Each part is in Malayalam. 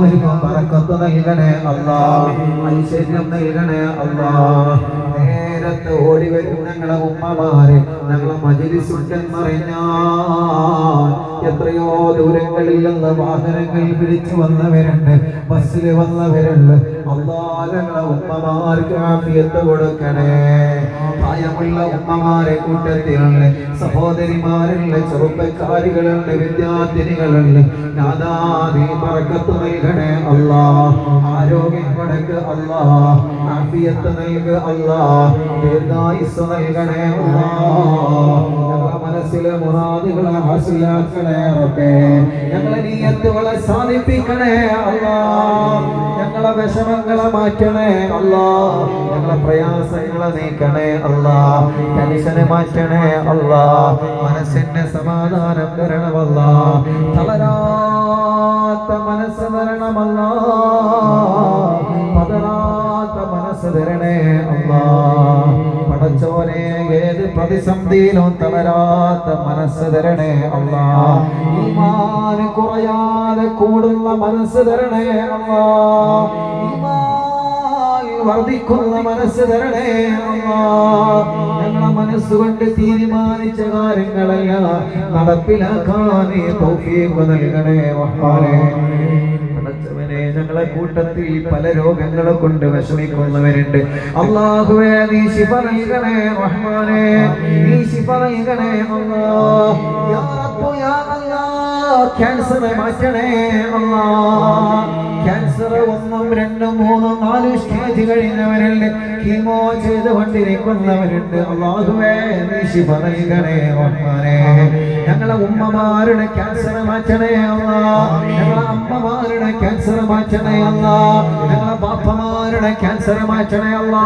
എല്ലാവർക്കും പറക്കത്ത് നൽകണേ അല്ലാ ഐശ്വര്യം നൽകണേ അല്ലാ നേരത്തെ ഓടി വരും ഞങ്ങളെ ഉമ്മമാരെ. ഞങ്ങളെ മജിലിസുണ്ടെന്നറിഞ്ഞാൽ എത്രയോ ദൂരങ്ങളിൽ നിന്ന് വാഹനങ്ങൾ പിടിച്ചു വന്നവരുണ്ട്. ബസ്സിൽ വന്നവരുണ്ട്. അല്ലാ ഞങ്ങളെ ഉമ്മമാർക്ക് ആഫിയത്ത് കൊടുക്കണേ. പ്രായമുള്ള ഉമ്മമാരെ കൂട്ടത്തിലുണ്ട്. സഹോദരിമാരുണ്ട്. ചെറുപ്പക്കാരികളുണ്ട്. വിദ്യാർത്ഥിനികളുണ്ട്. നാദാദി പറക്കത്ത് നൽകണേ അല്ലാ ആരോഗ്യം കൊടുക്ക് അല്ലാ ആഫിയത്ത് നൽകുക അല്ലാ ദീർഘായുസ് നൽകണേ അല്ലാ മനസ്സിലെ മുറാദുകളെ ഹാസിലാക്കണേ റബ്ബേ. ഞങ്ങളെ നീയത്തുകളെ സാധിപ്പിക്കണേ അല്ലാ ഞങ്ങളെ വിഷമങ്ങളെ മാറ്റണേ അല്ലാ ഞങ്ങളെ പ്രയാസങ്ങളെ നീക്കണേ അല്ലാ ടെൻഷനെ മാറ്റണേ അല്ലാ മനസ്സിന്റെ സമാധാനം തരണമല്ല തളരാത്ത മനസ്സ് തരണമല്ല പതറാത്ത മനസ്സ് തരണേ അല്ലാ പടച്ചോനെ ഏത് പ്രതിസന്ധിയിലും തളരാത്ത മനസ്സ് തരണേ അള്ളാൻ കുറയാതെ കൂടുന്ന മനസ്സ് തരണേ അള്ളാ. വർദ്ധിക്കുന്ന മനസ്സ് തരണേ ഞങ്ങളെ മനസ്സുകൊണ്ട് തീരുമാനിച്ച കാര്യങ്ങളല്ല നടപ്പിലാക്കാൻ തൗഫീഖ് നൽകണേ റഹ്മാനേ. പടച്ചവനെ ഞങ്ങളെ കൂട്ടത്തിൽ പല രോഗങ്ങളെ കൊണ്ട് വിഷമിക്കുന്നവരുണ്ട്. അള്ളാഹുവേ നീ ശിഫ നൽകണേ റഹ്മാനെ. നീ ശിഫ നൽകണേ അല്ലാ യാ റബ്ബു യാ അല്ലാ. ക്യാൻസർ മാറ്റണേ അല്ലാ ക്യാൻസർ ഒന്നും രണ്ടും മൂന്നും നാല് സ്റ്റേജ് കഴിഞ്ഞവരുണ്ട് കീമോ ചെയ്തുകൊണ്ടിരിക്കുന്നവരുണ്ട്. അള്ളാഹുവേ നീ ശിഫ നൽകണേ റഹ്മാനെ. ഞങ്ങളെ ഉമ്മമാരുടെ ക്യാൻസർ മാറ്റണേ അല്ല ഞങ്ങളെ അമ്മമാരുടെ ക്യാൻസർ മാറ്റണേ അല്ല ഞങ്ങളെ ബാപ്പമാരുടെ ക്യാൻസർ മാറ്റണേ അല്ല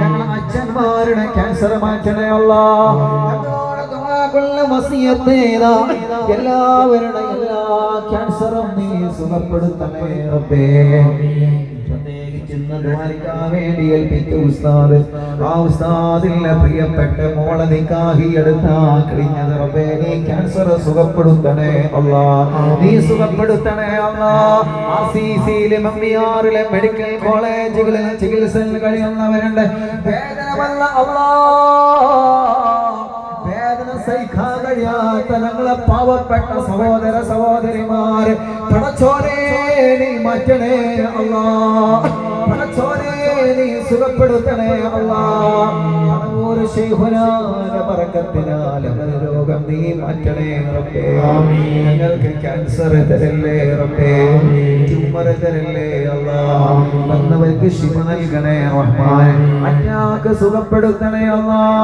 ഞങ്ങളെ അച്ഛന്മാരുടെ ക്യാൻസർ മാറ്റണേ അല്ലാ ഞങ്ങളോട് വസിയത്തേതാ എല്ലാവരുടെ എല്ലാ ക്യാൻസറും നീ സുഖപ്പെടുത്തണേ റബ്ബേ. വേണ്ടി ഏൽപ്പിച്ച ഉസ്താദ്. ആ ഉസ്താദിന്റെ പ്രിയപ്പെട്ട മോളെ നിക്കാഹി എടുത്താ. കഴിഞ്ഞത് റബ്ബേ നീ ക്യാൻസർ സുഖപ്പെടുത്തണേ അല്ലാ നീ സുഖപ്പെടുത്തണേ അല്ലാ ആർ സി സിയിലെ എംബിആറിലെ മെഡിക്കൽ കോളേജുകളിൽ ചികിത്സയിൽ കഴിയുന്നവരുണ്ട്. വേദനമല്ല അല്ലാ ഞങ്ങളെ പാവപ്പെട്ട സഹോദര സഹോദരിമാര്. പടച്ചോരേ നീ മാറ്റണേ അല്ലാ. പടച്ചോരേ നീ സുഖപ്പെടുത്തണേ അല്ലാ. ഒരു ശൈഹുനാന്റെ പറക്കത്തിനാൽ രോഗം നീ മാറ്റണേ റബ്ബേ. ഞങ്ങൾക്ക് ക്യാൻസർ തരല്ലേ റബ്ബേ. ട്യൂമർ തരല്ലേ അല്ലാ. വന്നവർക്ക് ശിവ നൽകണേ റഹ്മാൻ. അറ്റാക്ക് സുഖപ്പെടുത്തണേ അല്ലാ.